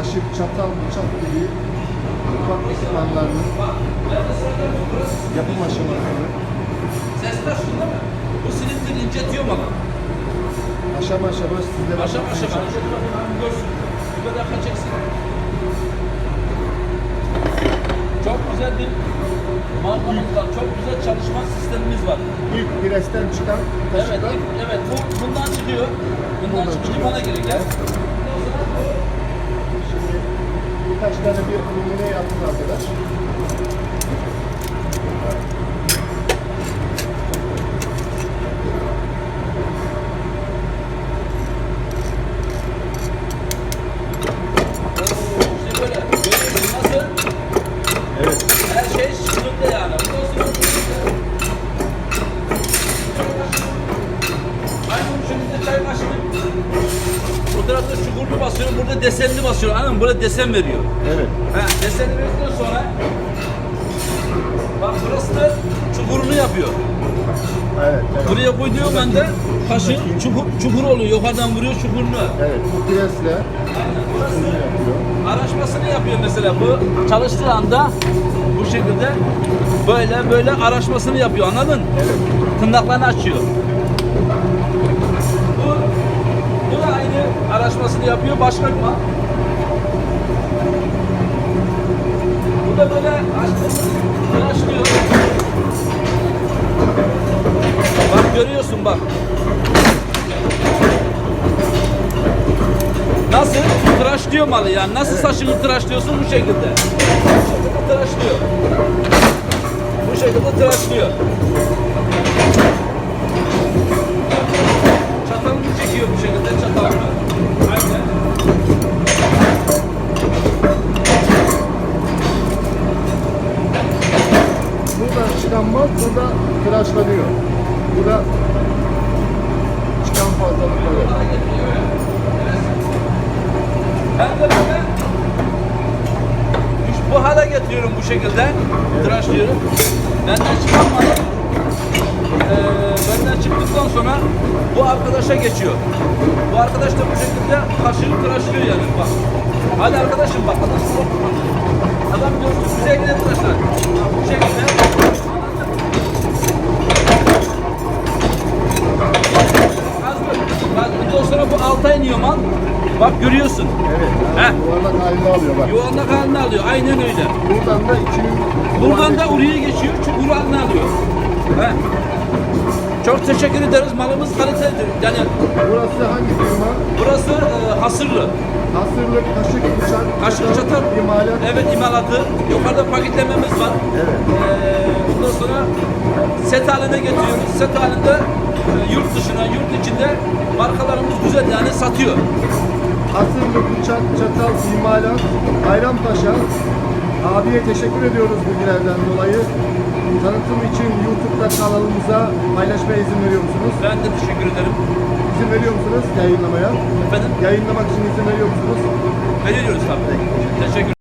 kaşık, çatal, bıçak gibi mutfak ekipmanlarının yapım aşamasını Sesler şunda mı? Bu silindir incetiyor bana. aşama aşama sizlere Aşağı aşağı bana. Görsün. Bu kadar kaçacaksın. Çok güzel bir markamız var. Çok güzel çalışma sistemimiz var. ilk presten çıkan Evet, evet. Bu bundan çıkıyor. Bundan çıkınca çıkıyor. bana geliyor. Gel. Tane bir numune yaptım arkadaş. İşte böyle. Görüyorsun nasıl? Evet. Her şey şıklıkta yani. Bundan sonra Aynı bu şekilde çay kaşığı. Bu tarafta çukurlu basıyorum, burada desenli basıyorum. Anladın mı? Burada desen veriyor. Evet. Ha, desenli verdikten sonra bak burası da çukurunu yapıyor. Evet. evet. Buraya koyduğum anda kaşığı çukur, çukur oluyor. Yukarıdan vuruyor çukurunu. Evet. Bu presle yapıyor. Araşmasını yapıyor mesela bu çalıştığı anda bu şekilde böyle böyle araşmasını yapıyor anladın? Evet. Tırnaklarını açıyor. Bu, bu da aynı araşmasını yapıyor başka bir mal. Bu da böyle araştırıyor. Bak görüyorsun bak. Nasıl? Tıraşlıyor malı yani. Nasıl saçını tıraşlıyorsun bu şekilde. Bu şekilde tıraşlıyor. Bu şekilde tıraşlıyor. Çatalını çekiyor bu şekilde çatalını. Aynen. Buradan çıkan mal burada tıraşlanıyor. Burada çıkan fazlalıkları. Ben de böyle bu hale getiriyorum bu şekilde. Tıraşlıyorum. Benden çıkanmadı. Ee, benden çıktıktan sonra bu arkadaşa geçiyor. Bu arkadaş da bu şekilde kaşığı tıraşlıyor yani bak. Hadi arkadaşım bak adam Adam diyorsun güzel gider tıraşlar. Bu şekilde. Az dur. Bak bundan sonra bu alta iniyor mal. Bak görüyorsun. Evet. Heh. Yani yuvarlak halini alıyor bak. Yuvarlak halini alıyor. Aynen öyle. Buradan da içinin Buradan da oraya geçiyor. Çukur haline alıyor. He. Çok teşekkür ederiz. Malımız kalitelidir. Yani Burası hangi firma? burası e, hasırlı. Hasırlık, kaşık, bıçak, Kaşık çatal. imalat. Evet imalatı. Yukarıda paketlememiz var. Evet. Ee, ondan sonra set haline getiriyoruz. Set halinde e, yurt dışına, yurt içinde markalarımız güzel yani satıyor. Hasırlık, bıçak, çatal, imalat, Bayrampaşa. Abiye teşekkür ediyoruz bilgilerden dolayı. Tanıtım için YouTube'da kanalımıza paylaşmaya izin veriyor musunuz? Ben de teşekkür ederim. İzin veriyor musunuz yayınlamaya? Efendim Yayınlamak için izin veriyor musunuz? veriyoruz tabii. Teşekkür